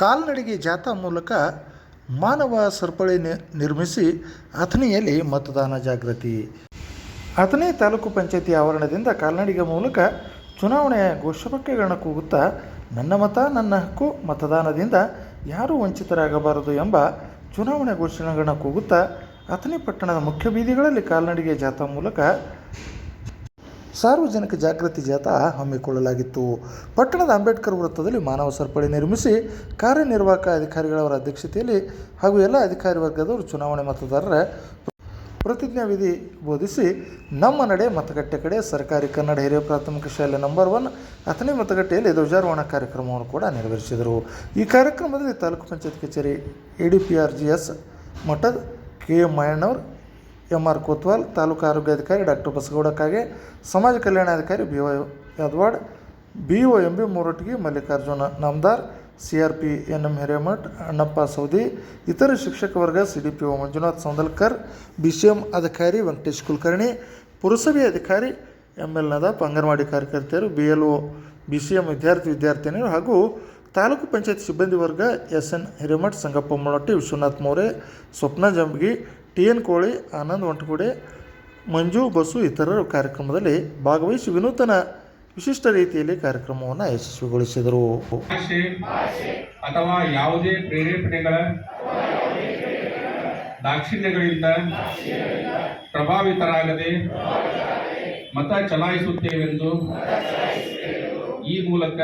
ಕಾಲ್ನಡಿಗೆ ಜಾಥಾ ಮೂಲಕ ಮಾನವ ಸರಪಳಿ ನಿರ್ಮಿಸಿ ಅಥಣಿಯಲ್ಲಿ ಮತದಾನ ಜಾಗೃತಿ. ಅಥಣಿ ತಾಲೂಕು ಪಂಚಾಯತಿ ಆವರಣದಿಂದ ಕಾಲ್ನಡಿಗೆ ಮೂಲಕ ಚುನಾವಣೆಯ ಘೋಷವಾಕ್ಯಗಳನ್ನು ಕೂಗುತ್ತಾ ನನ್ನ ಮತ, ನನ್ನ ಹಕ್ಕು ಮತದಾನದಿಂದ ಯಾರೂ ವಂಚಿತರಾಗಬಾರದು ಎಂಬ ಚುನಾವಣೆ ಘೋಷಣೆಗಳನ್ನು ಕೂಗುತ್ತಾ ಅಥಣಿ ಪಟ್ಟಣದ ಮುಖ್ಯ ಬೀದಿಗಳಲ್ಲಿ ಕಾಲ್ನಡಿಗೆ ಜಾಥಾ ಮೂಲಕ ಸಾರ್ವಜನಿಕ ಜಾಗೃತಿ ಜಾಥಾ ಹಮ್ಮಿಕೊಳ್ಳಲಾಗಿತ್ತು. ಪಟ್ಟಣದ ಅಂಬೇಡ್ಕರ್ ವೃತ್ತದಲ್ಲಿ ಮಾನವ ಸರಪಳಿ ನಿರ್ಮಿಸಿ ಕಾರ್ಯನಿರ್ವಾಹಕ ಅಧಿಕಾರಿಗಳವರ ಅಧ್ಯಕ್ಷತೆಯಲ್ಲಿ ಹಾಗೂ ಎಲ್ಲ ಅಧಿಕಾರಿ ವರ್ಗದವರು ಚುನಾವಣೆ ಮತದಾರರ ಪ್ರತಿಜ್ಞಾ ವಿಧಿ ಬೋಧಿಸಿ ನಮ್ಮ ನಡೆ ಮತಗಟ್ಟೆ ಕಡೆ ಸರ್ಕಾರಿ ಕನ್ನಡ ಹಿರಿಯ ಪ್ರಾಥಮಿಕ ಶಾಲೆ ನಂಬರ್ ಒನ್ ಹತ್ತನೇ ಮತಗಟ್ಟೆಯಲ್ಲಿ ಧ್ವಜಾರೋಹಣ ಕಾರ್ಯಕ್ರಮವನ್ನು ಕೂಡ ನೆರವೇರಿಸಿದರು. ಈ ಕಾರ್ಯಕ್ರಮದಲ್ಲಿ ತಾಲೂಕು ಪಂಚಾಯತ್ ಕಚೇರಿ A D P R G S ಮಠದ ಕೆ ಎಂ ಮಾಯಣ್ಣವ್ರು ಎಂ ಆರ್ ಕೋತ್ವಾಲ್, ತಾಲೂಕು ಆರೋಗ್ಯಾಧಿಕಾರಿ ಡಾಕ್ಟರ್ ಬಸಗೌಡ ಕಾಗೆ, ಸಮಾಜ ಕಲ್ಯಾಣಾಧಿಕಾರಿ B O Yadawad B O M B ಮೂರೊಟ್ಟಿಗೆ Mallikarjuna Namadar C R P N M Hiremath, Annappa Saudi, ಇತರ ಶಿಕ್ಷಕ ವರ್ಗ C D P O Manjunath Soundalkar B C M ಅಧಿಕಾರಿ ವೆಂಕಟೇಶ್ ಕುಲಕರ್ಣಿ, ಪುರಸಭೆ ಅಧಿಕಾರಿ ಎಂ ಎಲ್ ನದಾಪ್ ಅಂಗನವಾಡಿ ಕಾರ್ಯಕರ್ತೆಯರು B L O B C M ವಿದ್ಯಾರ್ಥಿ ವಿದ್ಯಾರ್ಥಿನಿಯರು ಹಾಗೂ ತಾಲೂಕು ಪಂಚಾಯತ್ ಸಿಬ್ಬಂದಿ ವರ್ಗ S N Hiremath, Sangappa Molatti, Vishwanath More, Swapna Jambagi T N Koli, Anand Ontagude, ಮಂಜು, ಬಸು ಇತರರು ಕಾರ್ಯಕ್ರಮದಲ್ಲಿ ಭಾಗವಹಿಸಿ ವಿನೂತನ ವಿಶಿಷ್ಟ ರೀತಿಯಲ್ಲಿ ಕಾರ್ಯಕ್ರಮವನ್ನು ಯಶಸ್ವಿಗೊಳಿಸಿದರು. ಅಥವಾ ಯಾವುದೇ ಪ್ರೇರೇಪಣೆಗಳ ದಾಕ್ಷಿಣ್ಯಗಳಿಂದ ಪ್ರಭಾವಿತರಾಗದೆ ಮತ ಚಲಾಯಿಸುತ್ತೇವೆಂದು ಈ ಮೂಲಕ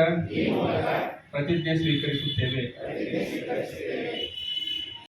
ಪ್ರತಿಜ್ಞೆ ಸ್ವೀಕರಿಸುತ್ತೇವೆ.